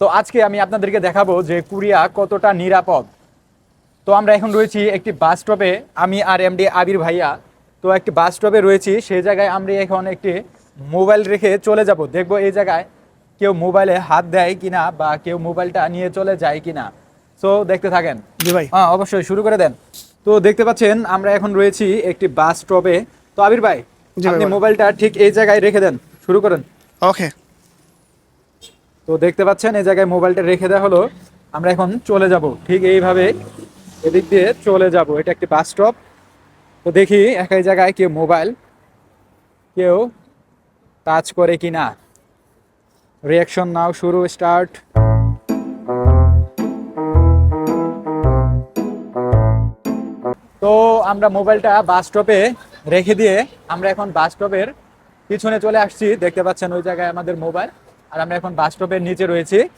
তো আজকে আমি আপনাদেরকে দেখাবো যে কোরিয়া কতটা নিরাপদ। তো আমরা এখন রয়েছি একটি বাস স্টপে আমি আর এমডি আবির ভাইয়া। তো একটি বাস স্টপে রয়েছি। সেই জায়গায় আমরা এখন একটি মোবাইল রেখে চলে যাব। দেখব এই জায়গায় কেউ মোবাইলে হাত দেয় কিনা বা কেউ মোবাইলটা নিয়ে চলে যায় কিনা। সো দেখতে থাকেন। জি ভাই। হ্যাঁ অবশ্যই শুরু করে দেন। তো দেখতে পাচ্ছেন আমরা এখন রয়েছি একটি বাস স্টপে তো আবির ভাই আপনি মোবাইলটা ঠিক এই জায়গায় রেখে দেন। শুরু করেন। ওকে। তো দেখতে পাচ্ছেন, এই জায়গায় মোবাইলটা রেখে দেওয়া হলো। আমরা এখন চলে যাব। ঠিক এইভাবে এদিক দিয়ে চলে যাব। এটা একটি বাস স্টপ। তো দেখি একই জায়গায় কেউ মোবাইল, কেউ টাচ করে কি না। রিয়াকশন নাও, শুরু স্টার্ট তো আমরা মোবাইলটা বাস স্টপে রেখে দিয়ে আমরা এখন বাস স্টপের পিছনে চলে আসছি। দেখতে পাচ্ছেন ওই জায়গায় আমাদের মোবাইল। আর আমরা এখন বাস স্টপের নিচে রয়েছি।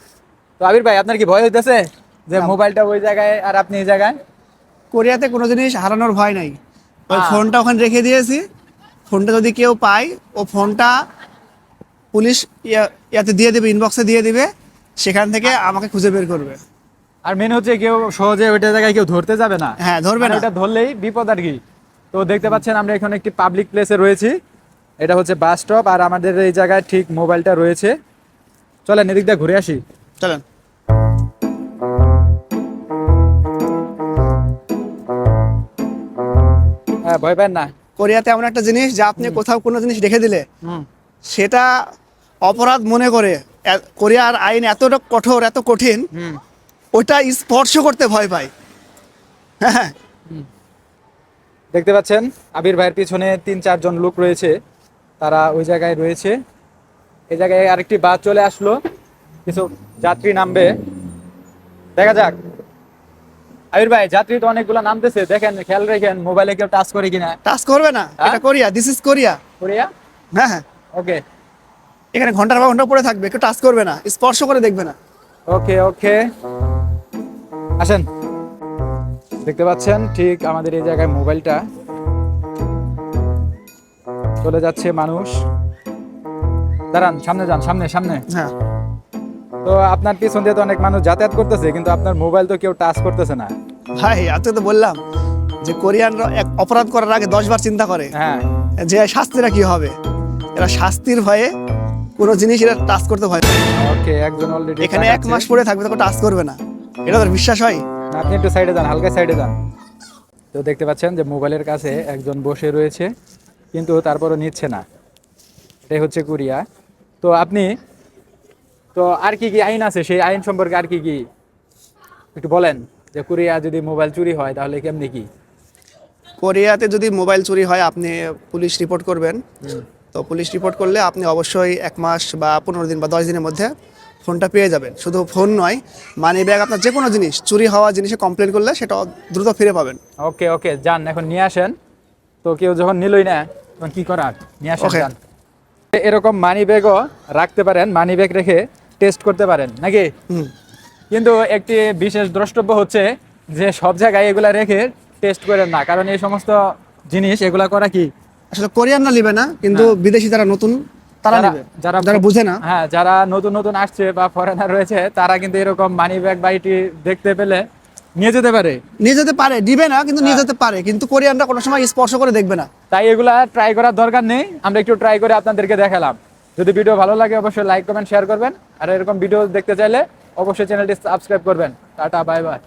তো আবির ভাই আপনার কি ভয় হইতেছে যে মোবাইলটা ওই জায়গায় আর আপনি এই জায়গায়? কোরিয়াতে কোনো জিনিস হারানোর ভয় নাই। ওই। ফোনটা ওখানে রেখে দিয়েছি। ফোনটা যদি কেউ পায় ও ফোনটা পুলিশ ইয়া- ইয়াতে দিয়ে দেবে ইনবক্সে দিয়ে দিবে। সেখান থেকে আমাকে খুঁজে বের করবে। আর মেন হচ্ছে কেউ সহজে ওইটা জায়গায় কেউ ধরতে যাবে না। হ্যাঁ ধরবে না। ওটা ধরলেই বিপদ আর কি। তো দেখতে পাচ্ছেন আমরা এখন একটি পাবলিক প্লেসে রয়েছি। এটা হচ্ছে বাস স্টপ আর আমাদের এই জায়গায় ঠিক মোবাইলটা রয়েছে। চলেন এদিক দিয়ে ঘুরে আসি। চলেন। হ্যাঁ ভয় পান না। কোরিয়াতে এমন একটা জিনিস যা আপনি কোথাও কোনো জিনিস রেখে দিলে সেটা অপরাধ মনে করে। কোরিয়ার আইন এতটা কঠোর এত কঠিন হুম। ওটা স্পর্শ করতে ভয় পায়। হ্যাঁ দেখতে পাচ্ছেন আবির ভাইয়ের পিছনে তিন চারজন লোক রয়েছে। তারা ওই জায়গায় রয়েছে। এই জায়গায় আরেকটি বাস চলে আসলো। কিছু যাত্রী নামবে। দেখা যাক। আবির ভাই যাত্রী তো অনেকগুলো নামতেছে। দেখেন খেয়াল রেখেন মোবাইলে কেউ টাচ করে কিনা। টাচ করবে না? হ্যাঁ? এটা Korea this is Korea. Korea? হ্যাঁ হ্যাঁ। ওকে এখানে ঘণ্টার পর ঘণ্টা পড়ে থাকবে কেউ টাচ করবে না। স্পর্শ করে দেখবে না। ওকে ওকে আসেন। দেখতে পাচ্ছেন ঠিক আমাদের এই জায়গায় মোবাইলটা চলে যাচ্ছে মানুষ। দাঁড়ান সামনে যান সামনে সামনে। হ্যাঁ। তো আপনার পিছন দিয়ে তো অনেক মানুষ যাতায়াত করতেছে কিন্তু আপনার মোবাইল তো কেউ টাচ করতেছে না। ভাই আজকে তো বললাম যে কোরিয়ানরা এক অপরাধ করার আগে দশ বার চিন্তা করে হ্যাঁ। যে শাস্তিটা কি হবে। এরা শাস্তির ভয়ে কোনো জিনিস এরা টাচ করতে ভয় পায়। ওকে একজন অলরেডি এখানে এক মাস পরে থাকবে তখন টাচ করবে না। এটা তোর বিশ্বাস হয়? আপনি একটু সাইডে যান হালকা সাইডে যান। তো দেখতে পাচ্ছেন যে মোবাইলের কাছে একজন বসে রয়েছে কিন্তু তারপরও নিচ্ছে না। এটাই হচ্ছে কোরিয়া। তো আপনি তো আর কি কি আইন আছে? সেই আইন সম্পর্কে আর কি কি একটু বলেন যে কোরিয়া যদি মোবাইল চুরি হয় তাহলে কেমনি কি? কোরিয়াতে যদি মোবাইল চুরি হয় আপনি পুলিশ রিপোর্ট করবেন। তো পুলিশ রিপোর্ট করলে আপনি অবশ্যই এক মাস বা পনেরো দিন বা দশ দিনের মধ্যে ফোনটা পেয়ে যাবেন। শুধু ফোন নয় মানি ব্যাগ আপনার যে কোনো জিনিস চুরি হওয়া জিনিসে কমপ্লেন করলে সেটা দ্রুত ফিরে পাবেন। ওকে ওকে যান এখন নিয়ে আসেন। তো কেউ যখন নিলই না তখন কি করার? নিয়ে আসেন এরকম মানি ব্যাগও রাখতে পারেন মানি ব্যাগ রেখে টেস্ট করতে পারেন নাকি? কিন্তু একটি বিশেষ দ্রষ্টব্য হচ্ছে যে সব জায়গায় এগুলা রেখে টেস্ট করেন না কারণ এই সমস্ত জিনিস এগুলা করা কি? আসলে কোরিয়ানরা নিবে না কিন্তু বিদেশি যারা নতুন তারা যারা- যারা যারা বুঝে না। হ্যাঁ যারা নতুন নতুন আসছে বা ফরেনার রয়েছে তারা কিন্তু এরকম মানি ব্যাগ বা দেখতে পেলে নিয়ে যেতে পারে? নিয়ে যেতে পারে দিবে না কিন্তু নিয়ে হ্যাঁ। যেতে পারে কিন্তু কোরিয়ানরা কোনো সময় স্পর্শ করে দেখবে না। তাই এগুলা ট্রাই করার দরকার নেই আমরা একটু ট্রাই করে আপনাদেরকে দেখালাম। যদি ভিডিও ভালো লাগে অবশ্যই লাইক কমেন্ট শেয়ার করবেন। আর এরকম ভিডিও দেখতে চাইলে অবশ্যই চ্যানেলটি সাবস্ক্রাইব করবেন। Tata bye bye